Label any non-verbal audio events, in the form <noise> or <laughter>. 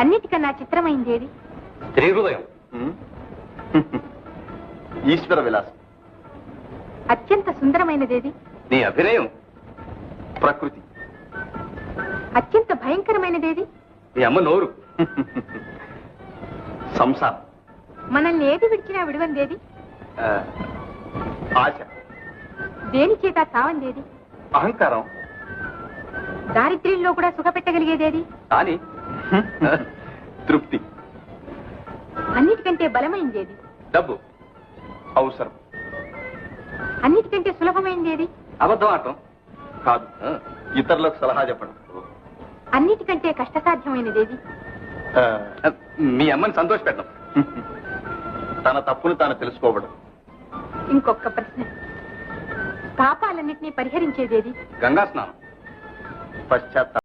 అన్నిటికన్నా చిత్రమైంది ఏది? స్త్రీ హృదయం. <laughs> ఈశ్వర విలాసం. అత్యంత సుందరమైనదేది నీ అభినయం. ప్రకృతి. అత్యంత భయంకరమైనదేది నీ అమ్మ నోరు. <laughs> సంసారం. మనల్ని ఏది విడిచినా విడివందేది ఆశ. దేని చేత చావందేది అహంకారం. దారిద్ర్యంలో కూడా సుఖపెట్టగలిగేదేది కానీ <laughs> తృప్తి. అన్నిటికంటే బలమైందేది? డబ్బు. అవసరం. అన్నిటికంటే సులభమైందేది? అబద్ధం ఆడటం కాదు ఇతరులకు సలహా చెప్పడం. అన్నిటికంటే కష్టసాధ్యమైనదేది? ఆ, మీ అమ్మని సంతోష పెట్టడం. <laughs> తన తప్పును తాను తెలుసుకోవడం. ఇంకొక ప్రశ్న. పాపాలన్నిటినీ పరిహరించేదేది? గంగా స్నానం. పశ్చాత్తాపం.